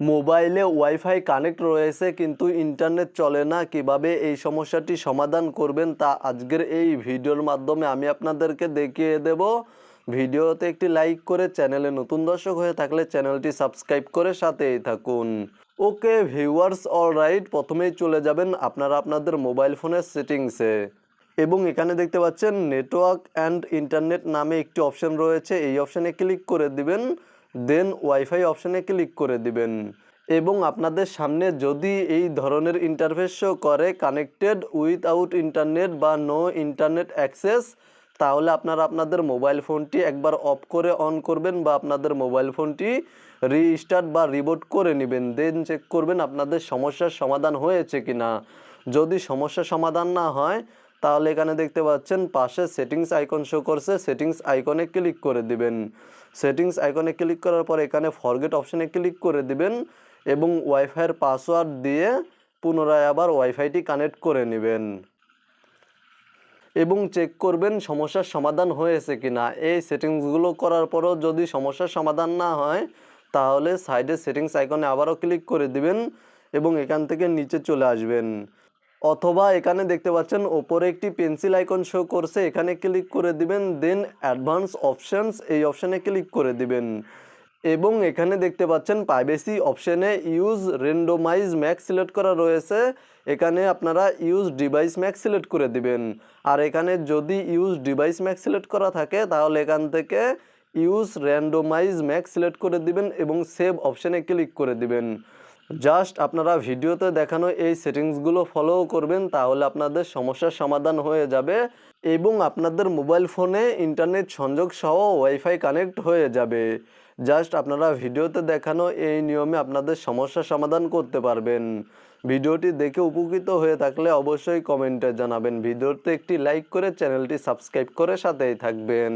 মোবাইলে wifi connect রয়েছে, কিন্তু ইন্টারনেট চলে না। কীভাবে এই সমস্যাটি সমাধান করবেন তা আজকের এই ভিডিওর মাধ্যমে আমি আপনাদেরকে দেখিয়ে দেব। ভিডিওতে একটি লাইক করে চ্যানেলে নতুন দর্শক হয়ে থাকলে চ্যানেলটি সাবস্ক্রাইব করে সাথেই থাকুন। ওকে ভিউয়ার্স, অল রাইট, প্রথমেই চলে যাবেন আপনারা আপনাদের মোবাইল ফোনের সেটিংসে। এবং এখানে দেখতে পাচ্ছেন, নেটওয়ার্ক অ্যান্ড ইন্টারনেট নামে একটি অপশন রয়েছে। এই অপশানে ক্লিক করে দিবেন। দেন ওয়াইফাই অপশানে ক্লিক করে দিবেন। এবং আপনাদের সামনে যদি এই ধরনের ইন্টারফেস শো করে কানেক্টেড উইথআউট ইন্টারনেট বা নো ইন্টারনেট অ্যাক্সেস তাহলে আপনারা আপনাদের মোবাইল ফোনটি একবার অফ করে অন করবেন বা আপনাদের মোবাইল ফোনটি রিস্টার্ট বা রিবোট করে নেবেন। দেন চেক করবেন আপনাদের সমস্যার সমাধান হয়েছে কি না যদি সমস্যার সমাধান না হয় তাহলে এখানে দেখতে পাচ্ছেন পাশে সেটিংস আইকন শো করছে, সেটিংস আইকনে ক্লিক করে দিবেন। সেটিংস আইকনে ক্লিক করার পর এখানে ফরগেট অপশানে ক্লিক করে দিবেন এবং ওয়াইফাইয়ের পাসওয়ার্ড দিয়ে পুনরায় আবার ওয়াইফাইটি কানেক্ট করে নেবেন। এবং চেক করবেন সমস্যার সমাধান হয়েছে কি না এই সেটিংসগুলো করার পরও যদি সমস্যার সমাধান না হয়, তাহলে সাইডে সেটিংস আইকনে আবারও ক্লিক করে দিবেন এবং এখান থেকে নিচে চলে আসবেন। অথবা এখানে দেখতে পাচ্ছেন, ওপরে একটি পেন্সিল আইকন শো করছে, এখানে ক্লিক করে দিবেন দেন অ্যাডভান্স অপশানস এই অপশানে ক্লিক করে দিবেন। এবং এখানে দেখতে পাচ্ছেন প্রাইভেসি অপশানে ইউজ রেন্ডোমাইজ ম্যাক্স সিলেক্ট করা রয়েছে, এখানে আপনারা ইউজ ডিভাইস ম্যাক্স সিলেক্ট করে দিবেন। আর এখানে যদি ইউজ ডিভাইস ম্যাক্স সিলেক্ট করা থাকে, তাহলে এখান থেকে ইউজ র্যান্ডোমাইজ ম্যাক্স সিলেক্ট করে দিবেন এবং সেভ অপশানে ক্লিক করে দিবেন। জাস্ট আপনারা ভিডিওতে দেখানো এই সেটিংসগুলো ফলো করবেন, তাহলে আপনাদের সমস্যার সমাধান হয়ে যাবে এবং আপনাদের মোবাইল ফোনে ইন্টারনেট সংযোগ সহ ওয়াইফাই কানেক্ট হয়ে যাবে। জাস্ট আপনারা ভিডিওতে দেখানো এই নিয়মে আপনাদের সমস্যার সমাধান করতে পারবেন। ভিডিওটি দেখে উপকৃত হয়ে থাকলে অবশ্যই কমেন্টে জানাবেন। ভিডিওতে একটি লাইক করে চ্যানেলটি সাবস্ক্রাইব করে সাথেই থাকবেন।